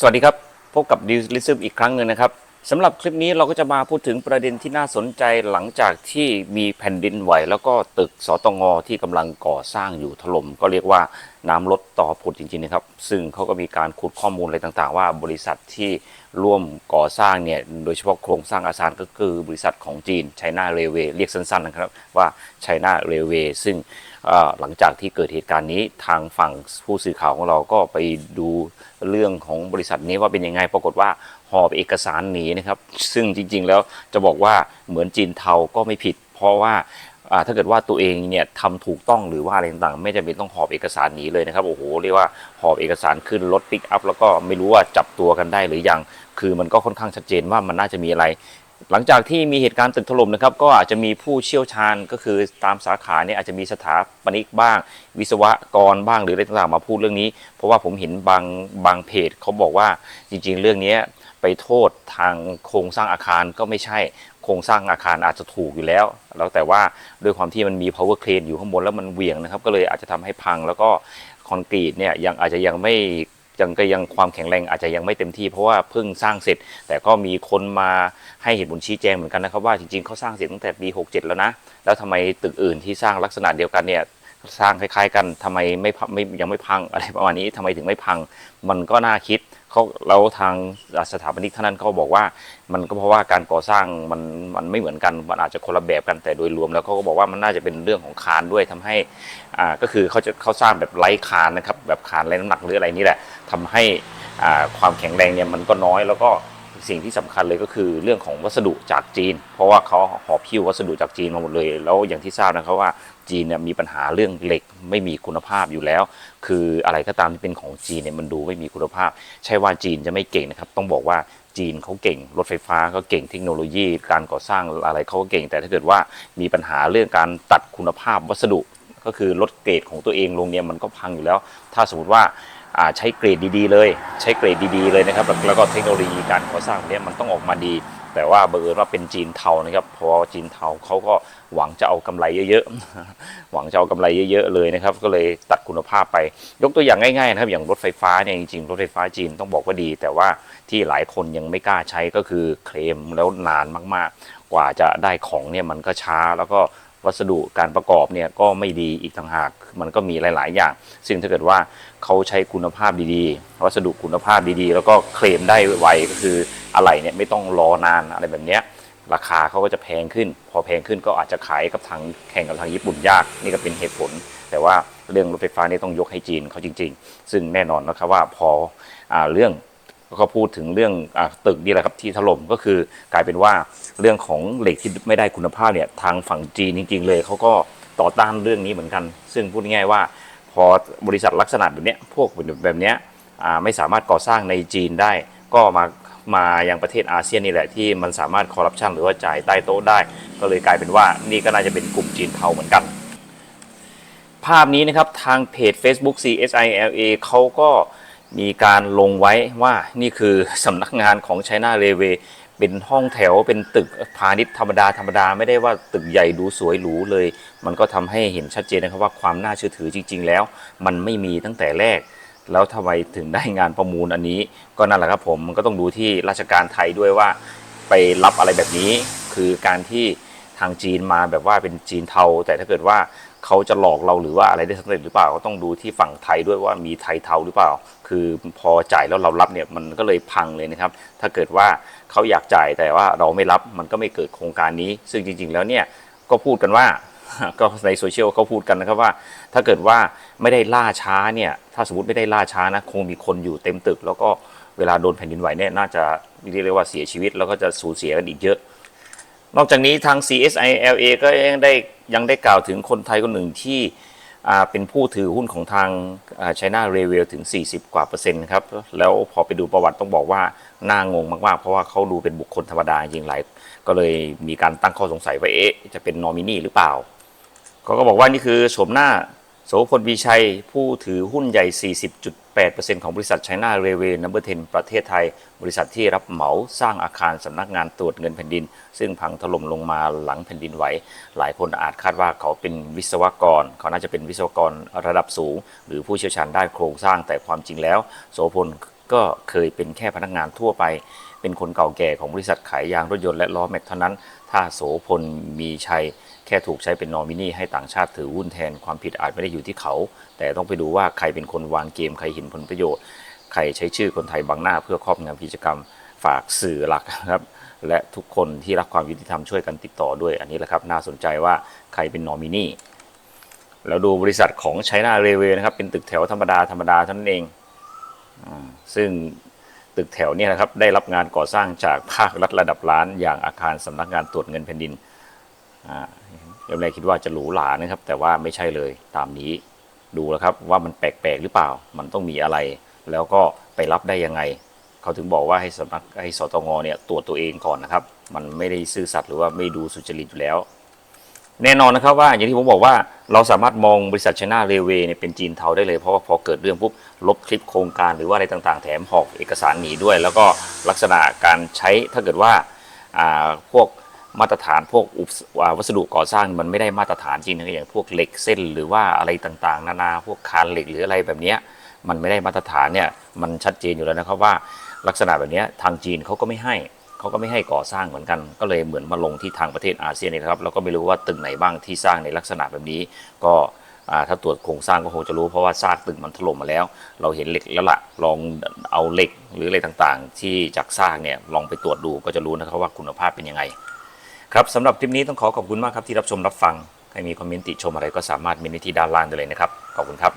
สวัสดีครับ พบกับดิวลิซึมอีกครั้งหนึ่งนะครับสำหรับคลิปนี้เราก็จะมาพูดถึงประเด็นที่น่าสนใจหลังจากที่มีแผ่นดินไหว แล้วก็ตึกสตงที่กำลังก่อสร้างอยู่ถล่มก็เรียกว่าน้ำลดต่อผุดจริงๆนะครับ ซึ่งเขาก็มีการขุดข้อมูลอะไรต่างๆ ว่าบริษัทที่ ร่วมก่อสร้างเนี่ยโดยเฉพาะโครงสร้างอาคารก็คือบริษัทของจีนไชน่าเรเวเรียกสั้นๆนะครับว่าไชน่าเรเวซึ่งหลังจากที่เกิดเหตุการณ์นี้ทางฝั่งผู้สื่อข่าวของเราก็ไปดูเรื่องของบริษัทนี้ว่าเป็นยังไงปรากฏว่าหอบเอกสารหนีนะครับ ซึ่งจริงๆแล้วจะบอกว่าเหมือนจีนเทาก็ไม่ผิด เพราะว่า ถ้าเกิดว่าตัวเองเนี่ยทำถูกต้องหรือว่าอะไรต่างๆ ไม่จำเป็นต้องหอบเอกสารหนีเลยนะครับโอ้โหเรียกว่าหอบเอกสารขึ้นรถปิกอัพแล้วก็ไม่รู้ว่าจับตัวกันได้หรือยัง คือมันก็ค่อนข้างชัดเจนว่ามันน่าจะมีอะไร หลังจากที่มีเหตุการณ์ตึกถล่มนะครับก็อาจจะมีผู้เชี่ยวชาญก็คือตามสาขาเนี่ยอาจจะมีสถาปนิกบ้าง วิศวกรบ้างหรืออะไรต่างๆมาพูดเรื่องนี้ เพราะว่าผมเห็นบางบางเพจเขาบอกว่าจริง ๆ เรื่องนี้ไปโทษทางโครงสร้างอาคารก็ไม่ใช่ โครงสร้างอาคารอาจจะถูกอยู่แล้ว แล้วแต่ว่าด้วยความที่มันมี power crane อยู่ข้างบนแล้วมันเหวี่ยงนะครับ ก็เลยอาจจะทำให้พังแล้วก็คอนกรีตเนี่ยยังอาจจะยังไม่ยังก็ยังความแข็งแรงอาจจะยังไม่เต็มที่เพราะว่าเพิ่งสร้างเสร็จ แต่ก็มีคนมาให้เหตุผลชี้แจงเหมือนกันนะครับว่าจริงๆเขาสร้างเสร็จตั้งแต่ปี 67 แล้วนะ แล้วทำไมตึกอื่นที่สร้างลักษณะเดียวกันเนี่ย สร้างคล้าย ๆ กันทำไมไม่ไม่ยังไม่พังอะไรประมาณนี้ทำไมถึงไม่พัง มันก็น่าคิดเขาแล้วทางสถาปนิกท่านนั้นเขาบอกว่า มันก็เพราะว่าการก่อสร้างมันมันไม่เหมือนกัน มันอาจจะคนละแบบกันแต่โดยรวม แล้วเขาก็บอกว่ามันน่าจะเป็นเรื่องของคานด้วยทำให้อ่าก็คือเขาจะเขาสร้างแบบไร้คานนะครับแบบคานไร้น้ำหนักหรืออะไรนี่แหละทำให้อ่าความแข็งแรงเนี่ยมันก็น้อยแล้วก็ สิ่งที่สำคัญเลยก็คือเรื่องของวัสดุจากจีน เพราะว่าเขาหอบพิ้ววัสดุจากจีนมาหมดเลย แล้วอย่างที่ทราบนะครับว่าจีนเนี่ยมีปัญหาเรื่องเหล็กไม่มีคุณภาพอยู่แล้ว คืออะไรก็ตามที่เป็นของจีนเนี่ยมันดูไม่มีคุณภาพ ใช่ว่าจีนจะไม่เก่งนะครับ ต้องบอกว่าจีนเขาเก่ง รถไฟฟ้าก็เก่งเทคโนโลยี การก่อสร้างอะไรเขาก็เก่ง แต่ถ้าเกิดว่ามีปัญหาเรื่องการตัดคุณภาพวัสดุ ก็คือลดเกรดของตัวเองลงเนี่ยมันก็พังอยู่แล้ว ถ้าสมมติว่า ใช้เกรดดีๆ เลย ใช้เกรดดีๆเลยนะครับ แล้วก็เทคโนโลยีการก่อสร้างเนี่ยมันต้องออกมาดี แต่ว่าบังเอิญว่าเป็นจีนเทานะครับเพราะจีนเทาเขาก็หวังจะเอากำไรเยอะๆหวังจะเอากำไรเยอะๆเลยนะครับ ก็เลยตัดคุณภาพไป ยกตัวอย่างง่ายๆนะครับ อย่างรถไฟฟ้าเนี่ยจริงๆรถไฟฟ้าจีนต้องบอกว่าดี แต่ว่าที่หลายคนยังไม่กล้าใช้ก็คือเคลมแล้วนานมากๆ กว่าจะได้ของเนี่ยมันก็ช้าแล้วก็ วัสดุการประกอบเนี่ยก็ไม่ดีอีกต่างหาก มันก็มีหลาย ๆ อย่าง ซึ่งถ้าเกิดว่าเขาใช้คุณภาพดีๆ วัสดุคุณภาพดีๆ แล้วก็เคลมได้ไวก็คืออะไรเนี่ยไม่ต้องรอนานอะไรแบบเนี้ยราคาเขาก็จะแพงขึ้น พอแพงขึ้นก็อาจจะขายกับทางแข่งกับทางญี่ปุ่นยาก นี่ก็เป็นเหตุผล แต่ว่าเรื่องรถไฟฟ้านี่ต้องยกให้จีนเขาจริง ๆ ซึ่งแน่นอนนะครับว่าพออเรื่อง ก็พูดถึงเรื่องอตึกนี่แหละครับที่ถล่มก็คือกลายเป็นว่าเรื่องของเหล็กที่ไม่ได้คุณภาพเนี่ยทางฝั่งจีนจริง ๆ เลยเขาก็ต่อต้านเรื่องนี้เหมือนกัน ซึ่งพูดง่ายๆว่า พอบริษัทลักษณะแบบเนี้ยพวกแบบเนี้ยไม่สามารถก่อสร้างในจีนได้ ก็มามายังประเทศอาเซียนนี่แหละที่มันสามารถคอร์รัปชันหรือว่าจ่ายใต้โต๊ะได้ ก็เลยกลายเป็นว่านี่ก็น่าจะเป็นกลุ่มจีนเทาเหมือนกัน ภาพนี้นะครับทางเพจ Facebook CSILA เขาก็ มีการลงไว้ว่านี่คือสำนักงานของ China Railway เป็นห้องแถวเป็นตึกพาณิชย์ธรรมดาธรรมดาไม่ได้ว่าตึกใหญ่ดูสวยหรูเลย มันก็ทำให้เห็นชัดเจนนะครับว่าความน่าเชื่อถือจริง ๆ แล้ว มันไม่มีตั้งแต่แรก แล้วทำไมถึงได้งานประมูลอันนี้ ก็นั่นแหละครับผมมันก็ต้องดูที่ราชการไทยด้วยว่า ไปรับอะไรแบบนี้ คือการที่ทางจีนมาแบบว่าเป็นจีนเทา แต่ถ้าเกิดว่า เขาจะหลอกเราหรือว่าอะไรได้สำเร็จหรือเปล่าก็ต้องดูที่ฝั่งไทยด้วยว่ามีไทยเทาหรือเปล่า คือพอจ่ายแล้วเรารับเนี่ยมันก็เลยพังเลยนะครับ ถ้าเกิดว่าเขาอยากจ่ายแต่ว่าเราไม่รับมันก็ไม่เกิดโครงการนี้ ซึ่งจริง ๆ แล้วเนี่ยก็พูดกันว่าก็ในโซเชียลเขาพูดกันนะครับว่า ถ้าเกิดว่าไม่ได้ล่าช้าเนี่ยถ้าสมมติไม่ได้ล่าช้านะคงมีคนอยู่เต็มตึก แล้วก็เวลาโดนแผ่นดินไหวเนี่ยน่าจะเรียกว่าเสียชีวิต แล้วก็จะสูญเสียกันอีกเยอะ นอกจากนี้ทาง CSILA ก็ยังได้ยังได้กล่าวถึงคนไทยคนหนึ่งที่เป็นผู้ถือหุ้นของทาง China Railway ถึง 40 กว่าเปอร์เซ็นต์ครับ แล้วพอไปดูประวัติต้องบอกว่าน่างงมาก ๆ เพราะว่าเขาดูเป็นบุคคลธรรมดาจริงหลายก็เลยมีการตั้งข้อสงสัยว่าเอ๊ะจะเป็นนอมินีหรือเปล่า เขาก็บอกว่านี่คือโฉมหน้า โสพลวีชัย ผู้ถือหุ้นใหญ่ 40.8%ของบริษัท China Railway No. 10ประเทศไทย บริษัทที่รับเหมาสร้างอาคารสำนักงานตรวจเงินแผ่นดิน ซึ่งพังถล่มลงมาหลังแผ่นดินไหว หลายคนอาจคาดว่าเขาเป็นวิศวกร เขาน่าจะเป็นวิศวกรระดับสูง หรือผู้เชี่ยวชาญด้านโครงสร้างแต่ความจริงแล้ว โสพลก็เคยเป็นแค่พนักงานทั่วไปเป็นคนเก่าแก่ของบริษัทขายยางรถยนต์และล้อแม็กเท่านั้น ถ้าโสพลมีชัย แค่ถูกใช้เป็นนอมินีให้ต่างชาติถือหุ้นแทนความผิดอาจไม่ได้อยู่ที่เขา แต่ต้องไปดูว่าใครเป็นคนวางเกมใครเห็นผลประโยชน์ ใครใช้ชื่อคนไทยบังหน้าเพื่อครอบงำกิจกรรมฝากสื่อหลักนะครับและทุกคนที่รักความยุติธรรมช่วยกันติดต่อด้วย อันนี้แหละครับน่าสนใจว่าใครเป็นนอมินีแล้วดูบริษัทของไชน่าเรเวนะครับเป็นตึกแถวธรรมดาธรรมดาเท่านั้นเองซึ่งตึกแถวเนี่ยนะครับได้รับงานก่อสร้างจากภาครัฐระดับล้าน อย่างอาคารสำนักงานตรวจเงินแผ่นดิน เดี๋ยวแรกคิดว่าจะหรูหรานะครับ แต่ว่าไม่ใช่เลยตามนี้ดูแล้วครับว่ามันแปลกๆหรือเปล่า มันต้องมีอะไร แล้วก็ไปรับได้ยังไง เขาถึงบอกว่าให้สำนักให้สตงเนี่ยตรวจตัวเองก่อนนะครับ มันไม่ได้ซื่อสัตย์หรือว่าไม่ดูสุจริตอยู่แล้ว แน่นอนนะครับว่าอย่างที่ผมบอกว่าเราสามารถมองบริษัทชนาเรเวเนี่ยเป็นจีนเทาได้เลย เพราะว่าพอเกิดเรื่องปุ๊บลบคลิปโครงการหรือว่าอะไรต่างๆ แถมหอกเอกสารหนีด้วย แล้วก็ลักษณะการใช้ถ้าเกิดว่าพวก มาตรฐานพวกอุปวัสดุก่อสร้างมันไม่ได้มาตรฐานจริงนะอย่างพวกเหล็กเส้นหรือว่าอะไรต่างๆ นานาพวกคานเหล็กหรืออะไรแบบนี้มันไม่ได้มาตรฐานเนี่ยมันชัดเจนอยู่แล้วนะครับว่าลักษณะแบบนี้ทางจีนเขาก็ไม่ให้เขาก็ไม่ให้ก่อสร้างเหมือนกัน ก็เลยเหมือนมาลงที่ทางประเทศอาเซียนนี่นะครับเราก็ไม่รู้ว่าตึกไหนบ้างที่สร้างในลักษณะแบบนี้ ก็ถ้าตรวจโครงสร้างก็คงจะรู้เพราะว่าซากตึกมันถล่มมาแล้ว เราเห็นเหล็กแล้วละลองเอาเหล็กหรืออะไรต่างๆ ที่จากซากเนี่ยลองไปตรวจดูก็จะรู้นะครับว่าคุณภาพเป็นยังไง ครับสำหรับคลิปนี้ต้องขอขอบคุณมากครับที่รับชมรับฟัง ใครมีคอมเมนต์ติชมอะไรก็สามารถเมนไว้ที่ด้านล่างได้เลยนะครับ ขอบคุณครับ